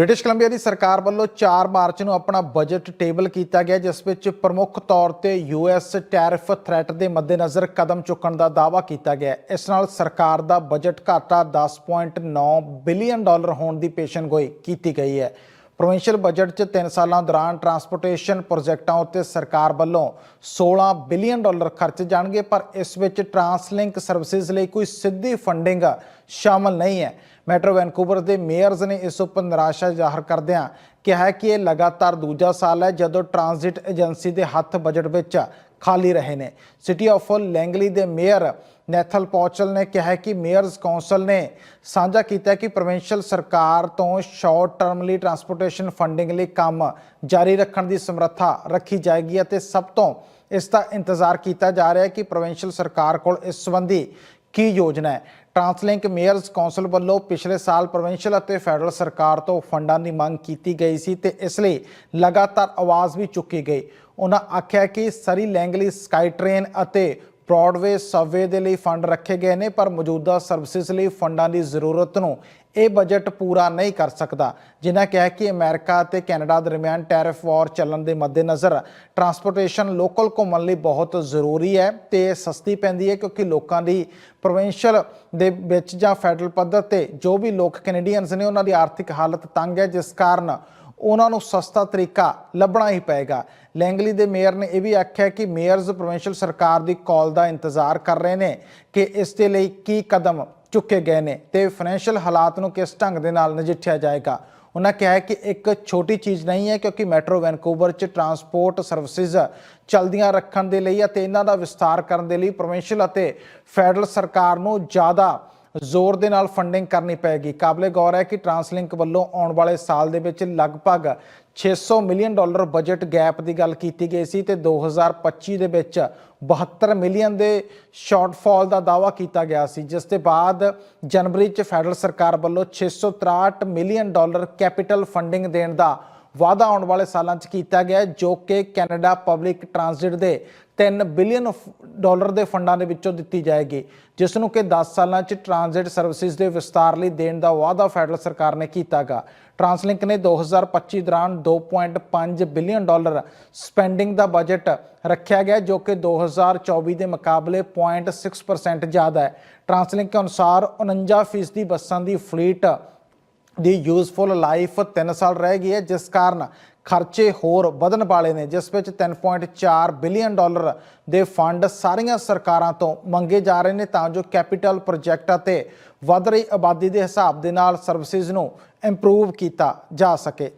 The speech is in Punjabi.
ਬ੍ਰਿਟਿਸ਼ ਕੋਲੰਬੀਆ ਦੀ ਸਰਕਾਰ ਵੱਲੋਂ 4 ਮਾਰਚ ਨੂੰ ਆਪਣਾ ਬਜਟ ਟੇਬਲ ਕੀਤਾ ਗਿਆ, ਜਿਸ ਵਿੱਚ ਪ੍ਰਮੁੱਖ ਤੌਰ ਤੇ ਯੂਐਸ ਟੈਰਿਫ ਥ੍ਰੈਟ ਦੇ ਮੱਦੇਨਜ਼ਰ ਕਦਮ ਚੁੱਕਣ ਦਾ ਦਾਅਵਾ ਕੀਤਾ ਗਿਆ। ਇਸ ਨਾਲ ਸਰਕਾਰ ਦਾ ਬਜਟ ਘਾਟਾ 10.9 ਬਿਲੀਅਨ ਡਾਲਰ ਹੋਣ ਦੀ ਪੇਸ਼ਨਗੋਈ ਕੀਤੀ ਗਈ ਹੈ। ਪ੍ਰੋਵਿੰਸ਼ੀਅਲ ਬਜਟ 'ਚ 3 ਸਾਲਾਂ ਦੌਰਾਨ ਟਰਾਂਸਪੋਰਟੇਸ਼ਨ ਪ੍ਰੋਜੈਕਟਾਂ ਉੱਤੇ ਸਰਕਾਰ ਵੱਲੋਂ 16 ਬਿਲੀਅਨ ਡਾਲਰ ਖਰਚੇ ਜਾਣਗੇ, ਪਰ ਇਸ ਵਿੱਚ ਟਰਾਂਸਲਿੰਕ ਸਰਵਿਸਿਜ਼ ਲਈ ਕੋਈ ਸਿੱਧੀ ਫੰਡਿੰਗ ਸ਼ਾਮਲ ਨਹੀਂ ਹੈ। ਮੈਟਰੋ ਵੈਨਕੂਵਰ ਦੇ ਮੇਅਰਜ਼ ਨੇ ਇਸ ਉੱਪਰ ਨਿਰਾਸ਼ਾ ਜ਼ਾਹਰ ਕਰਦਿਆਂ ਕਿਹਾ ਕਿ ਇਹ ਲਗਾਤਾਰ ਦੂਜਾ ਸਾਲ ਹੈ ਜਦੋਂ ਟਰਾਂਜ਼ਿਟ ਏਜੰਸੀ ਦੇ ਹੱਥ ਬਜਟ ਵਿੱਚ ਖਾਲੀ ਰਹੇ ਨੇ। ਸਿਟੀ ਆਫ ਲੈਂਗਲੀ ਦੇ ਮੇਅਰ ਨੈਥਲ ਪੌਚਲ ਨੇ ਕਿਹਾ ਕਿ ਮੇਅਰਜ਼ ਕੌਂਸਲ ਨੇ ਸਾਂਝਾ ਕੀਤਾ ਕਿ ਪ੍ਰੋਵਿੰਸ਼ੀਅਲ ਸਰਕਾਰ ਤੋਂ ਸ਼ਾਰਟ ਟਰਮ ਲਈ ਟਰਾਂਸਪੋਰਟੇਸ਼ਨ ਫੰਡਿੰਗ ਲਈ ਕੰਮ ਜਾਰੀ ਰੱਖਣ ਦੀ ਸਮਰੱਥਾ ਰੱਖੀ ਜਾਏਗੀ ਅਤੇ ਸਭ ਤੋਂ ਇਸ ਦਾ ਇੰਤਜ਼ਾਰ ਕੀਤਾ ਜਾ ਰਿਹਾ ਹੈ ਕਿ ਪ੍ਰੋਵਿੰਸ਼ੀਅਲ ਸਰਕਾਰ ਕੋਲ ਇਸ ਸੰਬੰਧੀ ਕੀ ਯੋਜਨਾ ਹੈ। ਟਰਾਂਸਲਿੰਕ ਮੇਅਰਸ ਕੌਂਸਲ ਵੱਲੋਂ ਪਿਛਲੇ ਸਾਲ ਪ੍ਰੋਵਿੰਸ਼ੀਅਲ ਅਤੇ ਫੈਡਰਲ ਸਰਕਾਰ ਤੋਂ ਫੰਡਾਂ ਦੀ ਮੰਗ ਕੀਤੀ ਗਈ ਸੀ ਤੇ ਇਸ ਲਈ ਲਗਾਤਾਰ ਆਵਾਜ਼ ਵੀ ਚੁੱਕੀ ਗਈ। ਉਹਨਾਂ ਆਖਿਆ ਕਿ ਸਰੀ ਲੈਂਗਲੀ ਸਕਾਈ ਟ੍ਰੇਨ ਅਤੇ ਬ੍ਰੌਡਵੇ ਸਬਵੇ ਦੇ ਲਈ ਫੰਡ ਰੱਖੇ ਗਏ ਨੇ, ਪਰ ਮੌਜੂਦਾ ਸਰਵਿਸਿਜ਼ ਲਈ ਫੰਡਾਂ ਦੀ ਜ਼ਰੂਰਤ ਨੂੰ ਇਹ ਬਜਟ ਪੂਰਾ ਨਹੀਂ ਕਰ ਸਕਦਾ। ਜਿਨ੍ਹਾਂ ਕਿਹਾ ਕਿ ਅਮਰੀਕਾ ਅਤੇ ਕੈਨੇਡਾ ਦਰਮਿਆਨ ਟੈਰਿਫ ਵਾਰ ਚੱਲਣ ਦੇ ਮੱਦੇਨਜ਼ਰ ਟਰਾਂਸਪੋਰਟੇਸ਼ਨ ਲੋਕਲ ਘੁੰਮਣ ਲਈ ਬਹੁਤ ਜ਼ਰੂਰੀ ਹੈ ਤੇ ਇਹ ਸਸਤੀ ਪੈਂਦੀ ਹੈ, ਕਿਉਂਕਿ ਲੋਕਾਂ ਦੀ ਪ੍ਰੋਵਿੰਸ਼ੀਅਲ ਦੇ ਵਿੱਚ ਜਾਂ ਫੈਡਰਲ ਪੱਧਰ ਤੇ ਜੋ ਵੀ ਲੋਕ ਕੈਨੇਡੀਅਨਸ ਨੇ, ਉਹਨਾਂ ਦੀ ਆਰਥਿਕ ਹਾਲਤ ਤੰਗ ਹੈ, ਜਿਸ ਕਾਰਨ ਉਹਨਾਂ ਨੂੰ ਸਸਤਾ ਤਰੀਕਾ ਲੱਭਣਾ ਹੀ ਪਏਗਾ। ਲੈਂਗਲੀ ਦੇ ਮੇਅਰ ਨੇ ਇਹ ਵੀ ਆਖਿਆ ਕਿ ਮੇਅਰਜ਼ ਪ੍ਰੋਵਿੰਸ਼ੀਅਲ ਸਰਕਾਰ ਦੀ ਕਾਲ ਦਾ ਇੰਤਜ਼ਾਰ ਕਰ ਰਹੇ ਨੇ ਕਿ ਇਸ ਦੇ ਲਈ ਕੀ ਕਦਮ ਚੁੱਕੇ ਗਏ ਨੇ ਤੇ ਫਾਈਨੈਂਸ਼ੀਅਲ ਹਾਲਾਤ ਨੂੰ ਕਿਸ ਢੰਗ ਦੇ ਨਾਲ ਨਜਿੱਠਿਆ ਜਾਏਗਾ। ਉਹਨਾਂ ਕਿਹਾ ਹੈ ਕਿ ਇੱਕ ਛੋਟੀ ਚੀਜ਼ ਨਹੀਂ ਹੈ ਕਿਉਂਕਿ ਮੈਟਰੋ ਵੈਨਕੂਵਰ 'ਚ ਟਰਾਂਸਪੋਰਟ ਸਰਵਿਸਿਜ਼ ਚਲਦੀਆਂ ਰੱਖਣ ਦੇ ਲਈ ਅਤੇ ਇਹਨਾਂ ਦਾ ਵਿਸਤਾਰ ਕਰਨ ਦੇ ਲਈ ਪ੍ਰੋਵਿੰਸ਼ੀਅਲ ਅਤੇ ਫੈਡਰਲ ਸਰਕਾਰ ਨੂੰ ਜ਼ਿਆਦਾ ਜ਼ੋਰ ਦੇ ਨਾਲ ਫੰਡਿੰਗ ਕਰਨੀ ਪਏਗੀ। ਕਾਬਲੇ ਗੌਰ ਹੈ ਕਿ ਟਰਾਂਸਲਿੰਕ ਵੱਲੋਂ ਆਉਣ ਵਾਲੇ ਸਾਲ ਦੇ ਵਿੱਚ ਲਗਭਗ 600 ਮਿਲੀਅਨ ਡਾਲਰ ਬਜਟ ਗੈਪ ਦੀ ਗੱਲ ਕੀਤੀ ਗਈ ਸੀ ਤੇ 2025 ਦੇ ਵਿੱਚ 72 ਮਿਲੀਅਨ ਦੇ ਸ਼ਾਰਟਫਾਲ ਦਾ ਦਾਅਵਾ ਕੀਤਾ ਗਿਆ ਸੀ, ਜਿਸ ਦੇ ਬਾਅਦ ਜਨਵਰੀ 'ਚ ਫੈਡਰਲ ਸਰਕਾਰ ਵੱਲੋਂ 663 ਮਿਲੀਅਨ ਡਾਲਰ ਕੈਪੀਟਲ ਫੰਡਿੰਗ ਦੇਣ ਦਾ ਵਾਅਦਾ ਆਉਣ ਵਾਲੇ ਸਾਲਾਂ 'ਚ ਕੀਤਾ ਗਿਆ ਜੋ ਕਿ ਕੈਨੇਡਾ ਪਬਲਿਕ ਟਰਾਂਜ਼ਿਟ ਦੇ 3 ਬਿਲੀਅਨ ਡਾਲਰ ਦੇ ਫੰਡਾਂ ਦੇ ਵਿੱਚੋਂ ਦਿੱਤੀ ਜਾਏਗੀ। ਜਿਸ ਨੂੰ ਕਿ 10 ਸਾਲਾਂ 'ਚ ਟਰਾਂਜ਼ਿਟ ਸਰਵਿਸਿਜ਼ ਦੇ ਵਿਸਤਾਰ ਲਈ ਦੇਣ ਦਾ ਵਾਅਦਾ ਫੈਡਰਲ ਸਰਕਾਰ ਨੇ ਕੀਤਾਗਾ। ਟਰਾਂਸਲਿੰਕ ਨੇ 2025 ਦੌਰਾਨ 2.5 ਬਿਲੀਅਨ ਡਾਲਰ ਸਪੈਂਡਿੰਗ ਦਾ ਬਜਟ ਰੱਖਿਆ ਗਿਆ, ਜੋ ਕਿ 2024 ਦੇ ਮੁਕਾਬਲੇ 0.6% ਜ਼ਿਆਦਾ ਹੈ। ਟਰਾਂਸਲਿੰਕ ਦੇ ਅਨੁਸਾਰ 49% ਬੱਸਾਂ ਦੀ ਫਲੀਟ ਦੀ ਯੂਜ਼ਫੁਲ ਲਾਈਫ 3 ਸਾਲ ਰਹਿ ਗਈ ਹੈ, ਜਿਸ ਕਾਰਨ ਖਰਚੇ ਹੋਰ ਵਧਣ ਵਾਲੇ ਨੇ, ਜਿਸ ਵਿੱਚ 3.4 ਬਿਲੀਅਨ ਡਾਲਰ ਦੇ ਫੰਡ ਸਾਰੀਆਂ ਸਰਕਾਰਾਂ ਤੋਂ ਮੰਗੇ ਜਾ ਰਹੇ ਨੇ, ਤਾਂ ਜੋ ਕੈਪੀਟਲ ਪ੍ਰੋਜੈਕਟ ਅਤੇ ਵਧ ਰਹੀ ਆਬਾਦੀ ਦੇ ਹਿਸਾਬ ਦੇ ਨਾਲ ਸਰਵਿਸਿਜ਼ ਨੂੰ ਇੰਪਰੂਵ ਕੀਤਾ ਜਾ ਸਕੇ।